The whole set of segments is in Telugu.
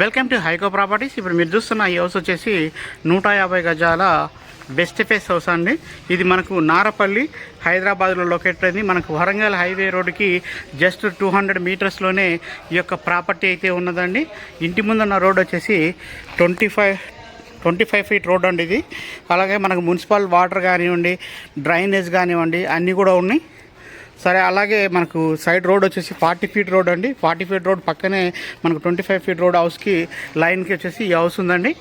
Welcome to హైకో properties. ఇప్పుడు మీరు చూస్తున్న ఈ హౌస్ వచ్చేసి నూట యాభై గజాల బెస్ట్ ఫేస్ హౌస్ అండి. ఇది మనకు నారపల్లి హైదరాబాద్లో లొకేట్ అయింది మనకు వరంగల్ హైవే రోడ్డుకి జస్ట్ టూ హండ్రెడ్ మీటర్స్లోనే ఈ యొక్క ప్రాపర్టీ అయితే ఉన్నదండి. ఇంటి ముందున్న రోడ్ వచ్చేసి twenty five twenty five feet road అండి ఇది. అలాగే మనకు మున్సిపల్ వాటర్ కానివ్వండి డ్రైనేజ్ కానివ్వండి అన్నీ కూడా ఉన్నాయి. సరే అలాగే మనకు సైడ్ రోడ్ వచ్చేసి ఫార్టీ ఫీట్ రోడ్ అండి. ఫార్టీ ఫీట్ రోడ్ పక్కనే మనకు ట్వంటీ ఫైవ్ ఫీట్ రోడ్ హౌస్కి లైన్కి వచ్చేసి ఈ హౌస్ ఉందండి.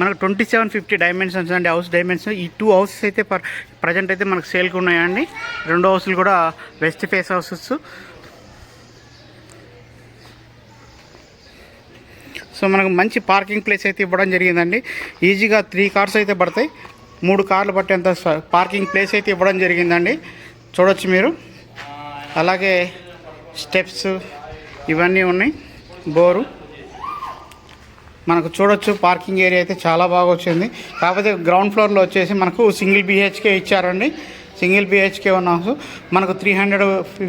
మనకు ట్వంటీ సెవెన్ ఫిఫ్టీ డైమెన్షన్స్ అండి హౌస్ డైమెన్షన్ ఈ టూ హౌసెస్ అయితే పర్ ప్రజెంట్ అయితే మనకు సేల్కి ఉన్నాయండి. రెండు హౌసులు కూడా వెస్ట్ ఫేస్ హౌసెస్. సో మనకు మంచి పార్కింగ్ ప్లేస్ అయితే ఇవ్వడం జరిగిందండి. ఈజీగా త్రీ కార్స్ అయితే పడతాయి. మూడు కార్లు పట్టేంత పార్కింగ్ ప్లేస్ అయితే ఇవ్వడం జరిగిందండి. చూడొచ్చు మీరు. అలాగే స్టెప్స్ ఇవన్నీ ఉన్నాయి. బోరు. మనకు చూడొచ్చు పార్కింగ్ ఏరియా అయితే చాలా బాగా వచ్చింది. కాకపోతే గ్రౌండ్ ఫ్లోర్లో వచ్చేసి మనకు సింగిల్ బిహెచ్కే ఇచ్చారండి. సింగిల్ బిహెచ్కే ఉన్న హౌస్. మనకు త్రీ హండ్రెడ్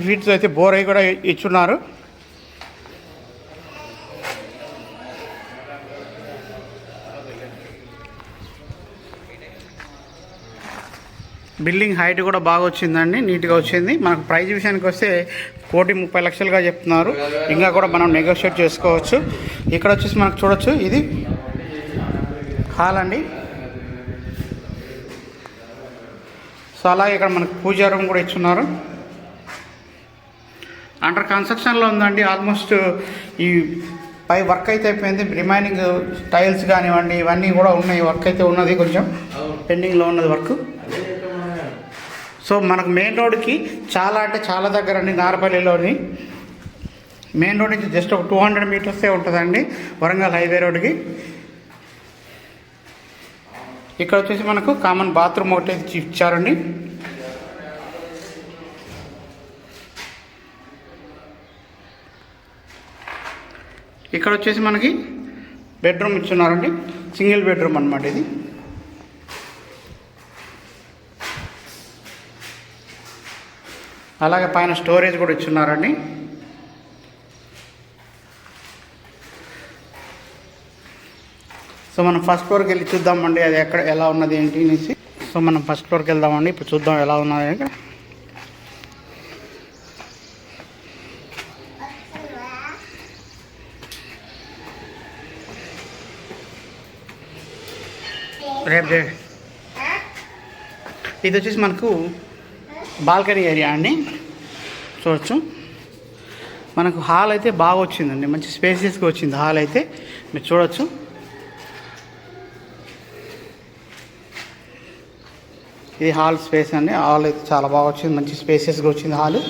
ఫీట్స్ అయితే బోర్ అయి కూడా ఇచ్చున్నారు. బిల్డింగ్ హైట్ కూడా బాగా వచ్చిందండి నీట్గా వచ్చింది. మనకు ప్రైజ్ విషయానికి వస్తే కోటి ముప్పై లక్షలుగా చెప్తున్నారు. ఇంకా కూడా మనం నెగోషియేట్ చేసుకోవచ్చు. ఇక్కడ వచ్చేసి మనకు చూడొచ్చు ఇది హాల్ అండి. సో అలాగే ఇక్కడ మనకు పూజా రూమ్ కూడా ఇచ్చున్నారు. అండర్ కన్స్ట్రక్షన్లో ఉందండి ఆల్మోస్ట్ ఈ పై వర్క్ అయితే అయిపోయింది. రిమైనింగ్ టైల్స్ కానివ్వండి ఇవన్నీ కూడా ఉన్నాయి. వర్క్ అయితే ఉన్నది కొంచెం పెండింగ్లో ఉన్నది వర్క్ సో మనకు మెయిన్ రోడ్కి చాలా అంటే చాలా దగ్గర అండి నారపల్లిలోని. మెయిన్ రోడ్ నుంచి జస్ట్ ఒక టూ హండ్రెడ్ మీటర్సే ఉంటుందండి వరంగల్ హైవే రోడ్కి ఇక్కడ వచ్చేసి మనకు కామన్ బాత్రూమ్ ఒకటి ఇచ్చారండి. ఇక్కడ వచ్చేసి మనకి బెడ్రూమ్ ఇచ్చున్నారండి. సింగిల్ బెడ్రూమ్ అనమాట ఇది. అలాగే పైన స్టోరేజ్ కూడా ఇచ్చున్నారండి. సో మనం ఫస్ట్ ఫ్లోర్కి వెళ్ళి చూద్దామండి అది ఎక్కడ ఎలా ఉన్నది ఏంటి అనేసి. సో మనం ఫస్ట్ ఫ్లోర్కి వెళ్దామండి ఇప్పుడు చూద్దాం ఎలా ఉన్నది రేపు. ఇది వచ్చేసి మనకు బాల్కనీ ఏరియా అండి. చూడొచ్చు. మనకు హాల్ అయితే బాగా వచ్చిందండి మంచి స్పేసియస్గా వచ్చింది హాల్ అయితే. మీరు చూడొచ్చు. ఇది హాల్ స్పేస్ అండి. హాల్ అయితే చాలా బాగా వచ్చింది మంచి స్పేసియస్గా వచ్చింది హాల్.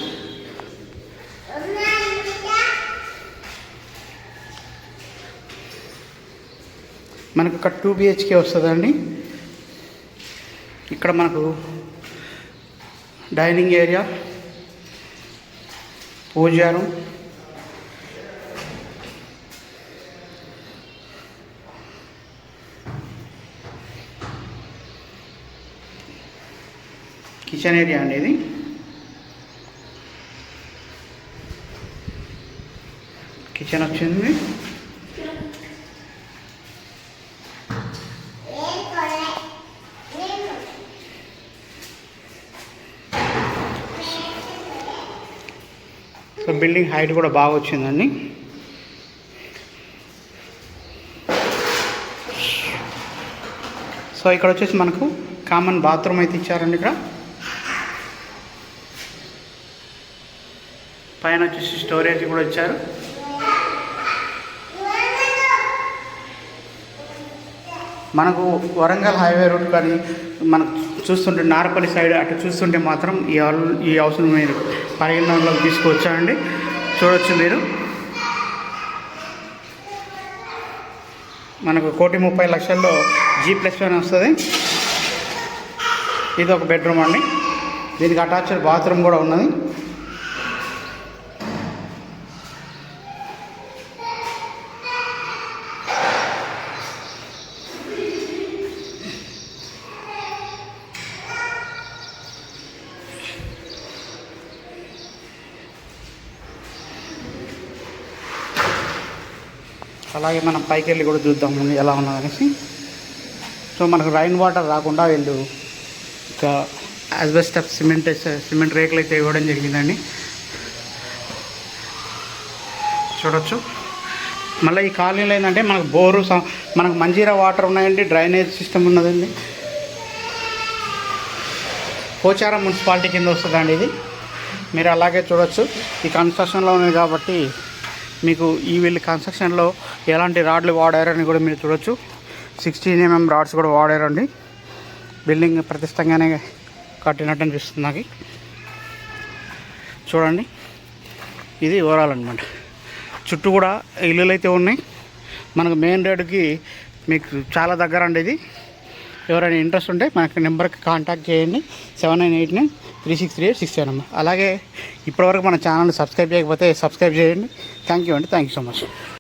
మనకు ఇక్కడ టూ బిహెచ్కే వస్తుందండి. ఇక్కడ మనకు డైనింగ్ ఏరియా పూజారం కిచెన్ ఏరియా అండి ఇది. కిచెన్ వచ్చింది. సో బిల్డింగ్ హైట్ కూడా బాగా వచ్చిందండి. సో ఇక్కడ వచ్చేసి మనకు కామన్ బాత్రూమ్ అయితే ఇచ్చారండి ఇక్కడ. పైన వచ్చేసి స్టోరేజ్ కూడా ఇచ్చారు. మనకు వరంగల్ హైవే రూట్ కానీ మనకు చూస్తుంటే నారపల్లి సైడ్ అటు చూస్తుంటే మాత్రం ఈ ఈ హౌస్ను మీరు పరిగణలోకి తీసుకువచ్చానండి చూడొచ్చు మీరు. మనకు కోటి ముప్పై లక్షల్లో జీ ప్లస్ వన్ వస్తుంది. ఇది ఒక బెడ్రూమ్ అండి. దీనికి అటాచ్డ్ బాత్రూమ్ కూడా ఉన్నది. అలాగే మనం పైకి వెళ్ళి కూడా చూద్దాం ఎలా ఉన్నదనేసి. సో మనకు రైన్ వాటర్ రాకుండా వీళ్ళు ఇక యాజ్బెస్టప్ సిమెంట్ సిమెంట్ రేకులు అయితే ఇవ్వడం జరిగిందండి. చూడొచ్చు. మళ్ళీ ఈ కాలనీలో ఏంటంటే మనకు బోరు స- మనకు మంజీరా వాటర్ ఉన్నాయండి డ్రైనేజ్ సిస్టమ్ ఉన్నదండి. పోచారం మున్సిపాలిటీ కింద వస్తుందండి ఇది. మీరు అలాగే చూడొచ్చు. ఈ కన్స్ట్రక్షన్లో ఉంది కాబట్టి మీకు ఈ వీళ్ళు కన్స్ట్రక్షన్లో ఎలాంటి రాడ్లు వాడారని కూడా మీరు చూడొచ్చు. సిక్స్టీన్ ఎంఎం రాడ్స్ కూడా వాడారండి. బిల్డింగ్ ప్రతిష్టంగానే కట్టినట్టు అనిపిస్తుంది నాకు. చూడండి. ఇది ఓవరాల్ అనమాట చుట్టూ కూడా ఇల్లులు అయితే ఉన్నాయి. మనకు మెయిన్ రోడ్డుకి మీకు చాలా దగ్గర అండి ఇది. ఎవరైనా ఇంట్రెస్ట్ ఉంటే మనకి నెంబర్కి కాంటాక్ట్ చేయండి. Seven nine eight nine three six three eight six seven number. అలాగే ఇప్పటివరకు మన ఛానల్ని సబ్స్క్రైబ్ చేయకపోతే సబ్స్క్రైబ్ చేయండి. థ్యాంక్ యూ అండి. Thank you so much.